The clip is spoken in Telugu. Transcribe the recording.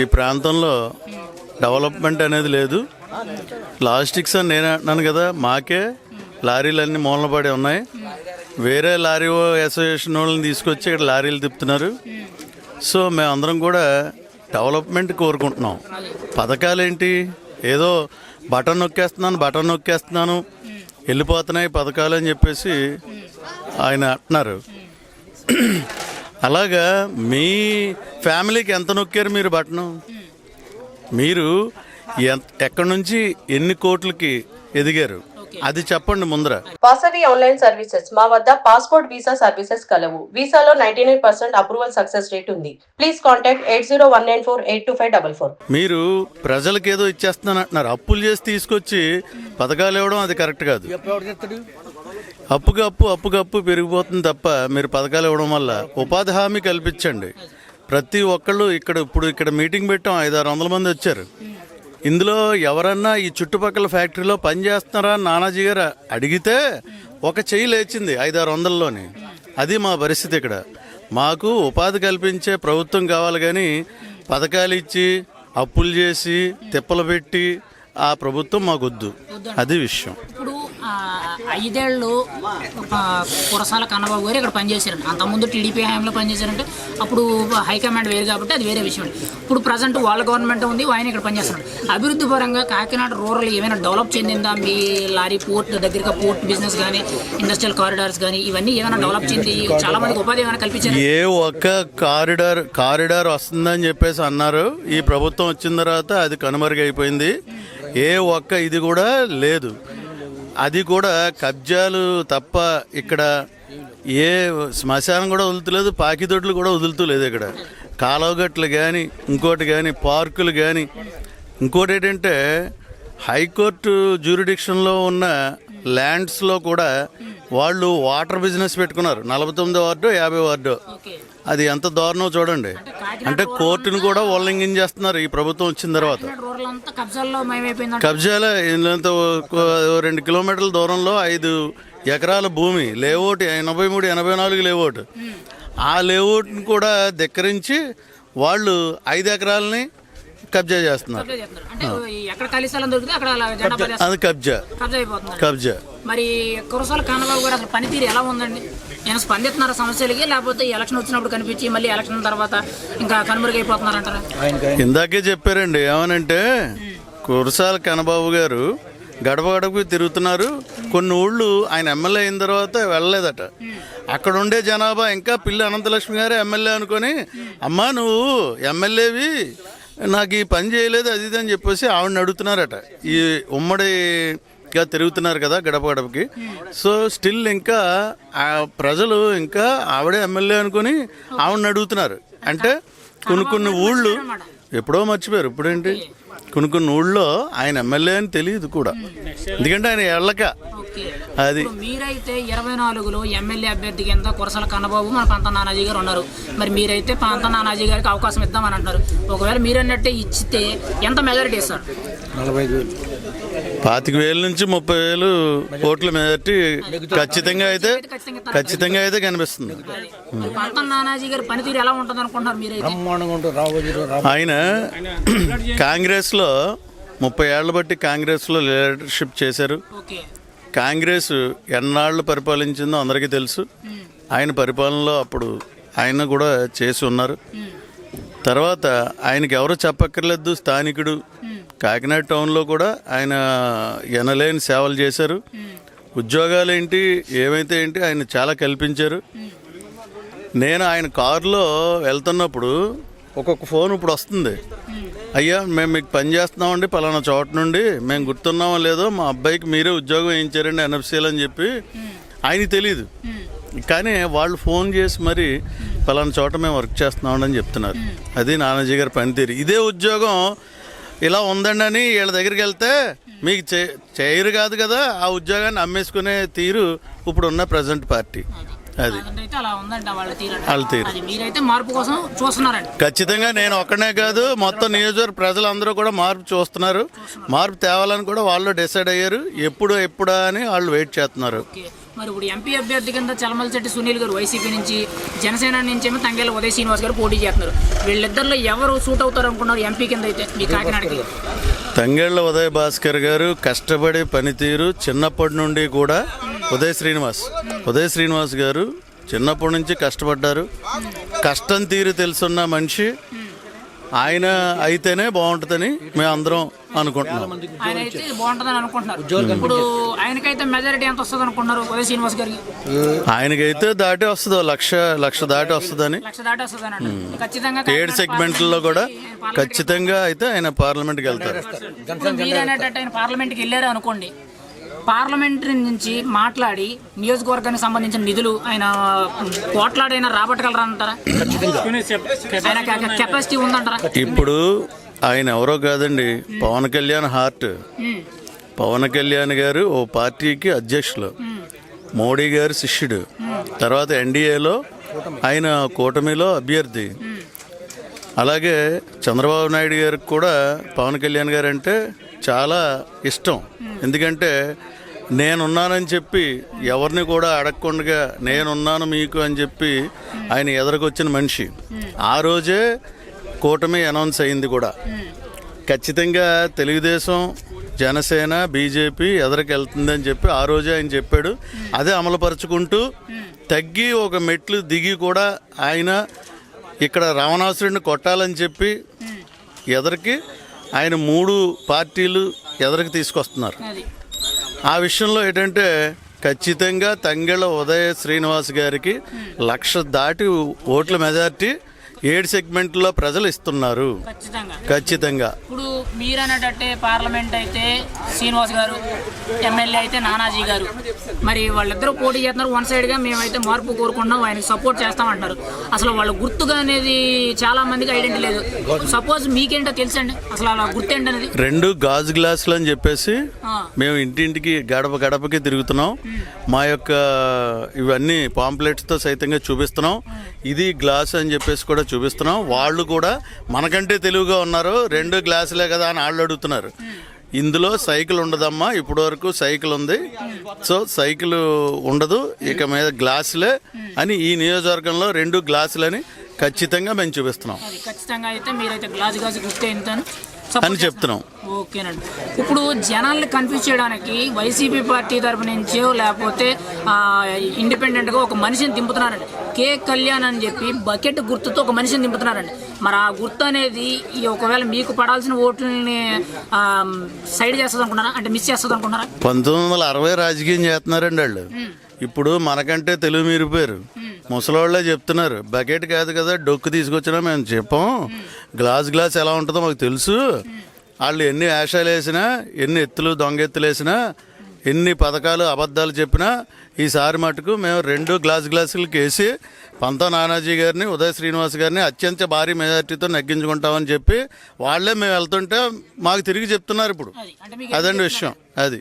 ఈ ప్రాంతంలో డెవలప్మెంట్ అనేది లేదు. లాజిస్టిక్స్ అని నేను అంటున్నాను కదా మాకే లారీలన్నీ మూలన పడి ఉన్నాయి. వేరే లారీ అసోసియేషన్ వాళ్ళని తీసుకొచ్చి ఇక్కడ లారీలు తిప్పుతున్నారు. సో మేమందరం కూడా డెవలప్మెంట్ కోరుకుంటున్నాం. పథకాలు ఏంటి ఏదో బటన్ నొక్కేస్తున్నాను బటన్ నొక్కేస్తున్నాను. వెళ్ళిపోతున్నాయి పథకాలు అని చెప్పేసి ఆయన అంటున్నారు. అలాగా మీ ఫ్యామిలీకి ఎంత నొక్కారు మీరు బటను మీరు ఎంత- ఎక్కడి నుంచి ఎన్ని కోట్లకి ఎదిగారు? అది చెప్పండి ముందర. Vasavi online services. మా వద్ద పాస్పోర్ట్ వీసా సర్వీసెస్ కలవు. వీసాలో ninety nine percent approval success rate ఉంది. Please contact eight zero one nine four eight two five double four. మీరు ప్రజలకు ఏదో ఇచ్చేస్తున్నాను అంటున్నారు అప్పులు చేసి తీసుకొచ్చి పథకాలు ఇవ్వడం అది కరెక్ట్ కాదు. అప్పుకి అప్పు అప్పుకి అప్పు పెరిగిపోతుంది తప్ప మీరు పథకాలు ఇవ్వడం వల్ల ఉపాధి హామీ కల్పించండి. ప్రతి ఒక్కళ్ళు ఇక్కడ ఇప్పుడు ఇక్కడ మీటింగ్ పెట్టాం ఐదు ఆరు వందల మంది వచ్చారు. ఇందులో ఎవరన్నా ఈ చుట్టుపక్కల ఫ్యాక్టరీలో పని చేస్తున్నారా నానాజీ గారు అడిగితే ఒక చెయ్యి లేచింది ఐదు ఆరు వందల్లోని. అది మా పరిస్థితి ఇక్కడ. మాకు ఉపాధి కల్పించే ప్రభుత్వం కావాలి కానీ పథకాలు ఇచ్చి అప్పులు చేసి తిప్పలు పెట్టి ఆ ప్రభుత్వం మాకొద్దు అది విషయం. ఇప్పుడు ఐదేళ్ళు కురసాల కన్నబాబు గారు ఇక్కడ పనిచేశారండి. అంతకుముందు టీడీపీ హయాంలో పనిచేశారంటే అప్పుడు హైకమాండ్ వేరు కాబట్టి అది వేరే విషయం అండి. ఇప్పుడు ప్రజెంట్ వాళ్ళ గవర్నమెంట్ ఉంది ఆయన ఇక్కడ పనిచేస్తున్నాడు. అభివృద్ధి పరంగా కాకినాడ రూరల్ ఏమైనా డెవలప్ చెందిందా? మీ లారీ పోర్ట్ దగ్గరగా పోర్ట్ బిజినెస్ కానీ ఇండస్ట్రియల్ కారిడార్స్ కానీ ఇవన్నీ ఏమైనా డెవలప్ చెంది చాలా మందికి ఉపాధి ఏమైనా కల్పించారు? ఏ ఒక్క కారిడార్ కారిడార్ వస్తుందని చెప్పేసి అన్నారు. ఈ ప్రభుత్వం వచ్చిన తర్వాత అది కనుమరుగైపోయింది. ఏ ఒక్క ఇది కూడా లేదు. అది కూడా కబ్జాలు తప్ప ఇక్కడ ఏ శ్మశానం కూడా వదులుతలేదు పాకిదొడ్లు కూడా వదులుతలేదు ఇక్కడ. కాలువగట్లు కానీ ఇంకోటి కానీ పార్కులు కానీ ఇంకోటి ఏంటంటే హైకోర్టు జ్యూరిడిక్షన్లో ఉన్న ల్యాండ్స్లో కూడా వాళ్ళు వాటర్ బిజినెస్ పెట్టుకున్నారు. నలభై తొమ్మిది వార్డు యాభై వార్డు. అది ఎంత దారుణం చూడండి. అంటే కోర్టును కూడా ఉల్లంఘించేస్తున్నారు. ఈ ప్రభుత్వం వచ్చిన తర్వాత. కబ్జాల రెండు కిలోమీటర్ల దూరంలో ఐదు ఎకరాల భూమి లేఅవుట్ ఎనభై మూడు ఎనభై నాలుగు లేఅవుట్. ఆ లేఅవుట్ని కూడా ధిక్కరించి వాళ్ళు ఐదు ఎకరాలని కబ్జా చేస్తున్నారు. అది కబ్జా. కబ్జా. మరి కురసాల కానబాబు గారు అసలు పనితీరు ఎలా ఉందండి? నేను స్పందిస్తున్నారు సమస్యలకి? లేకపోతే ఎలక్షన్ వచ్చినప్పుడు కనిపించి మళ్ళీ ఎలక్షన్ తర్వాత ఇంకా కనుమరుగైపోతున్నారంటారా? ఇందాకే చెప్పారండి ఏమనంటే కురసాల కనబాబు గారు గడప గడపకి తిరుగుతున్నారు. కొన్ని ఊళ్ళు ఆయన ఎమ్మెల్యే అయిన తర్వాత వెళ్ళలేదట. అక్కడ ఉండే జనాభా ఇంకా పిల్లి అనంతలక్ష్మి గారే ఎమ్మెల్యే అనుకొని అమ్మా నువ్వు ఎమ్మెల్యేవి నాకు ఈ పని చేయలేదు అది ఇది అని చెప్పేసి ఆవిడని అడుగుతున్నారట. ఈ ఉమ్మడి ఉమ్మడిగా తిరుగుతున్నారు కదా గడప గడపకి. సో స్టిల్ ఇంకా ఆ ప్రజలు ఇంకా ఆవిడే ఎమ్మెల్యే అనుకొని ఆవిడని అడుగుతున్నారు. అంటే కొన్ని కొన్ని ఊళ్ళు ఎప్పుడో మర్చిపోయారు. ఇప్పుడేంటి? కొన్ని కొన్ని ఊళ్ళో ఆయన ఎమ్మెల్యే అని తెలియదు కూడా. ఎందుకంటే ఆయన ఎళ్ళక అది మీరైతే ఇరవై నాలుగులో ఎమ్మెల్యే అభ్యర్థి కింద కురసాల కన్నబాబు మన పంత నానాజీ గారు ఉన్నారు. మరి మీరైతే పంత నానాజీ గారికి అవకాశం ఇద్దామని అంటున్నారు. ఒకవేళ మీరన్నట్టే ఇచ్చితే ఎంత మెజారిటీ ఇస్తారు? పాతిక వేల నుంచి ముప్పై వేలు ఓట్ల మెజార్టీ ఖచ్చితంగా అయితే ఖచ్చితంగా అయితే కనిపిస్తుంది. ఆయన కాంగ్రెస్లో ముప్పై ఏళ్ళ బట్టి కాంగ్రెస్లో లీడర్షిప్ చేశారు. ఓకే. కాంగ్రెస్ ఎన్నాళ్ళు పరిపాలించిందో అందరికీ తెలుసు. ఆయన పరిపాలనలో అప్పుడు ఆయన కూడా చేసి ఉన్నారు. తర్వాత ఆయనకి ఎవరు చెప్పక్కర్లేదు స్థానికుడు. కాకినాడ టౌన్లో కూడా ఆయన ఎనలేని సేవలు చేశారు. ఉద్యోగాలు ఏంటి ఏమైతే ఏంటి ఆయన చాలా కల్పించారు. నేను ఆయన కారులో వెళ్తున్నప్పుడు ఒక్కొక్క ఫోన్ ఇప్పుడు వస్తుంది. అయ్యా మేము మీకు పని చేస్తున్నామండి పలానా చోట నుండి మేము గుర్తున్నామో లేదో మా అబ్బాయికి మీరే ఉద్యోగం వేయించారండి ఎన్ఎఫ్సీలు అని చెప్పి ఆయనకి తెలియదు కానీ వాళ్ళు ఫోన్ చేసి మరి పలానా చోట మేము వర్క్ చేస్తున్నామండి అని చెప్తున్నారు. అది నానాజీ గారి పనితీరు. ఇదే ఉద్యోగం ఇలా ఉందండి అని వీళ్ళ దగ్గరికి వెళ్తే మీకు చేయరు కాదు కదా ఆ ఉద్యోగాన్ని అమ్మేసుకునే తీరు ఇప్పుడు ఉన్న ప్రజెంట్ పార్టీ. అది. వాళ్ళ తీరు ఖచ్చితంగా నేను ఒక్కనే కాదు మొత్తం నియోజకవర్గ ప్రజలందరూ కూడా మార్పు చూస్తున్నారు. మార్పు తేవాలని కూడా వాళ్ళు డిసైడ్ అయ్యారు. ఎప్పుడు ఎప్పుడా అని వాళ్ళు వెయిట్ చేస్తున్నారు. మరి ఇప్పుడు ఎంపీ అభ్యర్థి కింద చలమలచెట్టి సునీల్ గారు వైసీపీ నుంచి జనసేన నుంచి ఏమో తంగేళ్ళ ఉదయ శ్రీనివాస్ గారు పోటీ చేస్తున్నారు. వీళ్ళిద్దరిలో ఎవరు సూట్ అవుతారు అనుకున్నారు ఎంపీ కింద అయితే మీ కాకినాడకి? తంగేళ్ళ ఉదయ భాస్కర్ గారు కష్టపడే పనితీరు చిన్నప్పటి నుండి కూడా ఉదయ శ్రీనివాస్. ఉదయ శ్రీనివాస్ గారు చిన్నప్పటి నుంచి కష్టపడ్డారు. కష్టం తీరు తెలుసున్న మనిషి. ఆయన అయితేనే బాగుంటుందని మేము అందరం అనుకుంటున్నాం. ఆయన అయితే బాగుంటుందని అనుకుంటున్నారు. ఇప్పుడు ఆయనకైతే మెజారిటీ ఎంత వస్తుంది అనుకుంటున్నారు ఉదయ్ శ్రీనివాస్ గారికి? ఆయనకైతే దాటి వస్తుంది లక్ష లక్ష దాటి వస్తుందని. లక్ష దాటి ఖచ్చితంగా ఏడు సెగ్మెంట్లలో కూడా ఖచ్చితంగా అయితే ఆయన పార్లమెంట్కి వెళ్తారు. మీరు అనేటట్టు ఆయన పార్లమెంట్కి వెళ్ళారు అనుకోండి పార్లమెంటరీ నుంచి మాట్లాడి నియోజకవర్గానికి సంబంధించిన నిధులు ఆయన పోట్లాడైనా రాబట్టగలరా అంటారా? ఆయన కెపాసిటీ ఉందంటారా? ఇప్పుడు ఆయన ఎవరో కాదండి. పవన్ కళ్యాణ్ హార్ట్. పవన్ కళ్యాణ్ గారు ఓ పార్టీకి అధ్యక్షులు. మోడీ గారి శిష్యుడు. తర్వాత ఎన్డీఏలో ఆయన కూటమిలో అభ్యర్థి. అలాగే చంద్రబాబు నాయుడు గారికి కూడా పవన్ కళ్యాణ్ గారు అంటే చాలా ఇష్టం. ఎందుకంటే నేనున్నానని చెప్పి ఎవరిని కూడా అడగకుండా నేనున్నాను మీకు అని చెప్పి ఆయన ఎదరకొచ్చిన మనిషి. ఆ రోజే కూటమి అనౌన్స్ అయింది కూడా. ఖచ్చితంగా తెలుగుదేశం జనసేన బీజేపీ ఎదరికి వెళ్తుందని చెప్పి ఆ రోజే ఆయన చెప్పాడు. అదే అమలుపరుచుకుంటూ తగ్గి ఒక మెట్లు దిగి కూడా ఆయన ఇక్కడ రావణాసురుడిని కొట్టాలని చెప్పి ఎదరికి ఆయన మూడు పార్టీలు ఎదరికి తీసుకొస్తున్నారు. ఆ విషయంలో ఏంటంటే ఖచ్చితంగా తంగెళ్ళ ఉదయ శ్రీనివాస్ గారికి లక్ష దాటి ఓట్ల మెజార్టీ ఏడు సెగ్మెంట్లో ప్రజలు ఇస్తున్నారు. ఖచ్చితంగా. ఇప్పుడు మీరు అనేటట్టే పార్లమెంట్ అయితే శ్రీనివాస్ గారు ఎమ్మెల్యే అయితే నానాజీ గారు. మరి వాళ్ళిద్దరూ పోటీ చేస్తున్నారు. వన్ సైడ్గా మేమైతే మార్పు కోరుకుంటున్నాం. ఆయనకి సపోర్ట్ చేస్తామంటారు. అసలు వాళ్ళ గుర్తుగా అనేది చాలా మందికి ఐడెంటిటీ లేదు. సపోజ్ మీకేంటో తెలుసండి? అసలు అలా గుర్తు ఏంటనేది రెండు గాజు గ్లాసులు అని చెప్పేసి మేము ఇంటింటికి గడప గడపకి తిరుగుతున్నాం. మా యొక్క ఇవన్నీ పాంప్లెట్స్తో సైతంగా చూపిస్తున్నాం. ఇది గ్లాస్ అని చెప్పేసి కూడా చూపిస్తున్నాం. వాళ్ళు కూడా మనకంటే తెలివిగా ఉన్నారు. రెండు గ్లాసులే కదా అని వాళ్ళు అడుగుతున్నారు. ఇందులో సైకిల్ ఉండదమ్మా. ఇప్పటి వరకు సైకిల్ ఉంది. సో సైకిల్ ఉండదు. ఇక మీద గ్లాసులే అని ఈ నియోజకవర్గంలో రెండు గ్లాసులని ఖచ్చితంగా మేము చూపిస్తున్నాం. ఖచ్చితంగా అయితే మీరైతే గ్లాస్ గ్లాస్ గుర్తు అని చెప్తున్నాం. ఓకేనండి. ఇప్పుడు జనాల్ని కన్ఫ్యూజ్ చేయడానికి వైసీపీ పార్టీ తరపు నుంచో లేకపోతే ఇండిపెండెంట్గా ఒక మనిషిని దింపుతున్నారండి. కే కళ్యాణ్ అని చెప్పి బకెట్ గుర్తుతో ఒక మనిషిని దింపుతున్నారండి. మరి ఆ గుర్తు అనేది ఈ ఒకవేళ మీకు పడాల్సిన ఓట్లని సైడ్ చేస్తుంది అనుకున్నారా అంటే మిస్ చేస్తుంది అనుకున్నారా పంతొమ్మిది వందల అరవై రాజకీయం చేస్తున్నారండి వాళ్ళు. ఇప్పుడు మనకంటే తెలుగు మీరిపోయారు. ముసలోళ్ళే చెప్తున్నారు బకెట్ కాదు కదా డొక్కు తీసుకొచ్చినా మేము చెప్పాం. గ్లాస్ గ్లాస్ ఎలా ఉంటుందో మాకు తెలుసు. వాళ్ళు ఎన్ని వేషాలు వేసినా ఎన్ని ఎత్తులు దొంగ ఎత్తులు వేసినా ఎన్ని పథకాలు అబద్ధాలు చెప్పినా ఈసారి మటుకు మేము రెండు గ్లాస్ గ్లాసులకి వేసి పంత నానాజీ గారిని ఉదయ్ శ్రీనివాస్ గారిని అత్యంత భారీ మెజార్టీతో నెగ్గించుకుంటామని చెప్పి వాళ్ళే మేము వెళ్తుంటే మాకు తిరిగి చెప్తున్నారు ఇప్పుడు. అదండి విషయం అది.